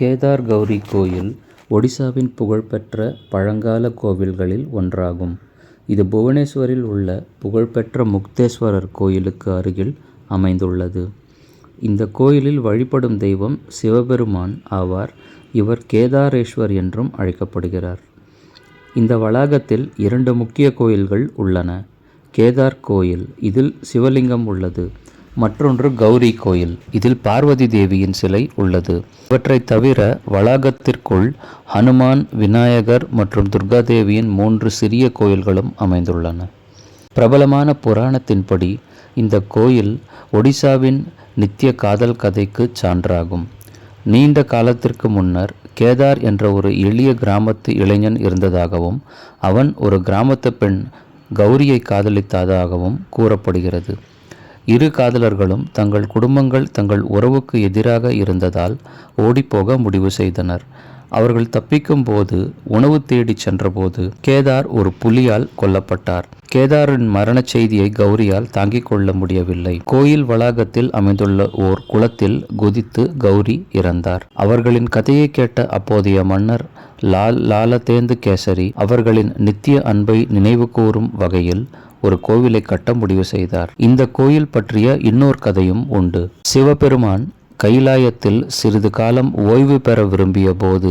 கேதார் கௌரி கோயில் ஒடிசாவின் புகழ்பெற்ற பழங்கால கோவில்களில் ஒன்றாகும். இது புவனேஸ்வரில் உள்ள புகழ்பெற்ற முக்தேஸ்வரர் கோயிலுக்கு அருகில் அமைந்துள்ளது. இந்த கோயிலில் வழிபடும் தெய்வம் சிவபெருமான் ஆவார். இவர் கேதாரேஸ்வர் என்றும் அழைக்கப்படுகிறார். இந்த வளாகத்தில் இரண்டு முக்கிய கோயில்கள் உள்ளன. கேதார் கோயில் இதில் சிவலிங்கம் உள்ளது. மற்றொன்று கௌரி கோயில் இதில் பார்வதி தேவியின் சிலை உள்ளது. இவற்றைத் தவிர வளாகத்திற்குள் ஹனுமான் விநாயகர் மற்றும் துர்கா தேவியின் மூன்று சிறிய கோயில்களும் அமைந்துள்ளன. பிரபலமான புராணத்தின்படி இந்த கோயில் ஒடிசாவின் நித்திய காதல் கதைக்குச் சான்றாகும். நீண்ட காலத்திற்கு முன்னர் கேதார் என்ற ஒரு எளிய கிராமத்து இளைஞன் இருந்ததாகவும் அவன் ஒரு கிராமத்து பெண் கௌரியை காதலித்ததாகவும் கூறப்படுகிறது. இரு காதலர்களும் தங்கள் குடும்பங்கள் தங்கள் உறவுக்கு எதிராக இருந்ததால் ஓடிப்போக முடிவு செய்தனர். அவர்கள் தப்பிக்கும் போது உணவு தேடிச் சென்றபோது கேதார் ஒரு புலியால் கொல்லப்பட்டார். கேதாரின் மரண செய்தியை கௌரியால் தாங்கிக் கொள்ள முடியவில்லை. கோயில் வளாகத்தில் அமைந்துள்ள ஓர் குளத்தில் குதித்து கௌரி இறந்தார். அவர்களின் கதையை கேட்ட அப்போதைய மன்னர் லால் லாலதேந்து கேசரி அவர்களின் நித்திய அன்பை நினைவுகூரும் வகையில் ஒரு கோவிலை கட்ட முடிவு செய்தார். இந்த கோயில் பற்றிய இன்னொரு கதையும் உண்டு. சிவபெருமான் கைலாயத்தில் சிறிது காலம் ஓய்வு பெற விரும்பிய போது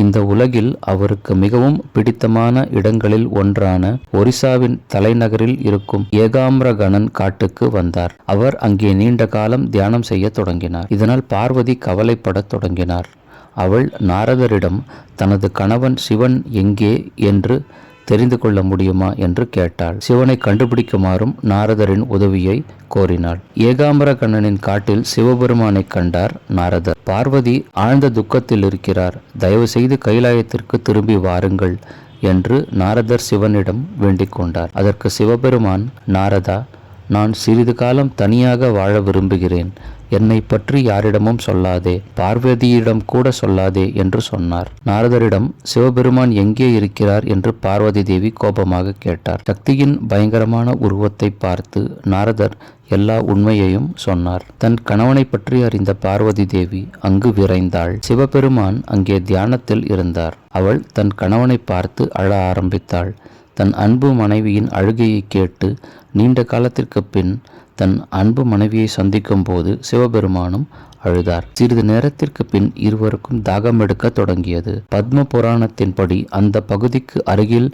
இந்த உலகில் அவருக்கு மிகவும் பிடித்தமான இடங்களில் ஒன்றான ஒரிசாவின் தலைநகரில் இருக்கும் ஏகாம்ரகணன் காட்டுக்கு வந்தார். அவர் அங்கே நீண்ட காலம் தியானம் செய்ய தொடங்கினார். இதனால் பார்வதி கவலைப்படத் தொடங்கினார். அவள் நாரதரிடம் தனது கணவன் சிவன் எங்கே என்று தெரிந்து கொள்ள முடியுமா என்று கேட்டாள். சிவனை கண்டுபிடிக்குமாறும் நாரதரின் உதவியை கோரினாள். ஏகாம்பர கண்ணனின் காட்டில் சிவபெருமானை கண்டார் நாரதர். பார்வதி ஆழ்ந்த துக்கத்தில் இருக்கிறார். தயவு செய்து கைலாயத்திற்கு திரும்பி வாருங்கள் என்று நாரதர் சிவனிடம் வேண்டிக் கொண்டார். அதற்கு சிவபெருமான் நாரதா நான் சிறிது காலம் தனியாக வாழ விரும்புகிறேன். என்னை பற்றி யாரிடமும் சொல்லாதே பார்வதியிடம் கூட சொல்லாதே என்று சொன்னார். நாரதரிடம் சிவபெருமான் எங்கே இருக்கிறார் என்று பார்வதி தேவி கோபமாக கேட்டார். சக்தியின் பயங்கரமான உருவத்தை பார்த்து நாரதர் எல்லா உண்மையையும் சொன்னார். தன் கணவனை பற்றி அறிந்த பார்வதி தேவி அங்கு விரைந்தாள். சிவபெருமான் அங்கே தியானத்தில் இருந்தார். அவள் தன் கணவனை பார்த்து அழ ஆரம்பித்தாள். தன் அன்பு மனைவியின் அழுகையை கேட்டு நீண்ட காலத்திற்கு பின் தன் அன்பு மனைவியை சந்திக்கும் போது சிவபெருமானும் அழுதார். சிறிது நேரத்திற்கு பின் இருவருக்கும் தாகம் எடுக்க தொடங்கியது. பத்ம புராணத்தின்படி அந்த பகுதிக்கு அருகில்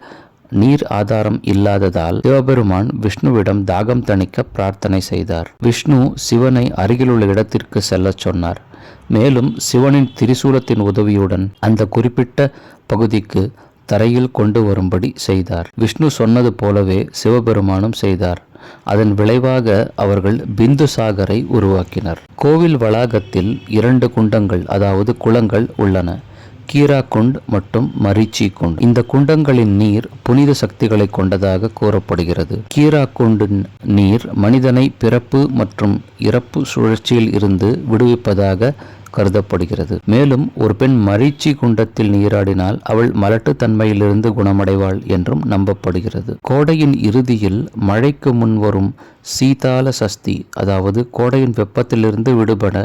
நீர் ஆதாரம் இல்லாததால் சிவபெருமான் விஷ்ணுவிடம் தாகம் தணிக்க பிரார்த்தனை செய்தார். விஷ்ணு சிவனை அருகிலுள்ள இடத்திற்கு செல்லச் சொன்னார். மேலும் சிவனின் திரிசூலத்தின் உதவியுடன் அந்த குறிப்பிட்ட பகுதிக்கு தரையில் கொண்டு வரும்படி செய்தார். விஷ்ணு சொன்னது போலவே சிவபெருமானும் செய்தார். அதன் விளைவாக அவர்கள் பிந்து சாகரை உருவாக்கினர். கோவில் வளாகத்தில் இரண்டு குண்டங்கள் அதாவது குளங்கள் உள்ளன. கீரா குண்ட் மற்றும் மரிச்சி குண்ட் இந்த குண்டங்களின் நீர் புனித சக்திகளை கொண்டதாக கூறப்படுகிறது. கீரா குண்டின் நீர் மனிதனை பிறப்பு மற்றும் இறப்பு சுழற்சியில் இருந்து விடுவிப்பதாக கருதப்படுகிறது. மேலும் ஒரு பெண் மரீச்சி குண்டத்தில் நீராடினால் அவள் மலட்டுத்தன்மையிலிருந்து குணமடைவாள் என்றும் நம்பப்படுகிறது. கோடையின் இறுதியில் மழைக்கு முன்வரும் சீதால சஸ்தி அதாவது கோடையின் வெப்பத்திலிருந்து விடுபட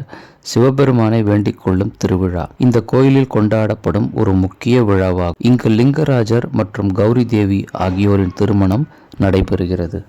சிவபெருமானை வேண்டிக் கொள்ளும் திருவிழா இந்த கோயிலில் கொண்டாடப்படும் ஒரு முக்கிய விழாவாகும். இங்கு லிங்கராஜர் மற்றும் கௌரி தேவி ஆகியோரின் திருமணம் நடைபெறுகிறது.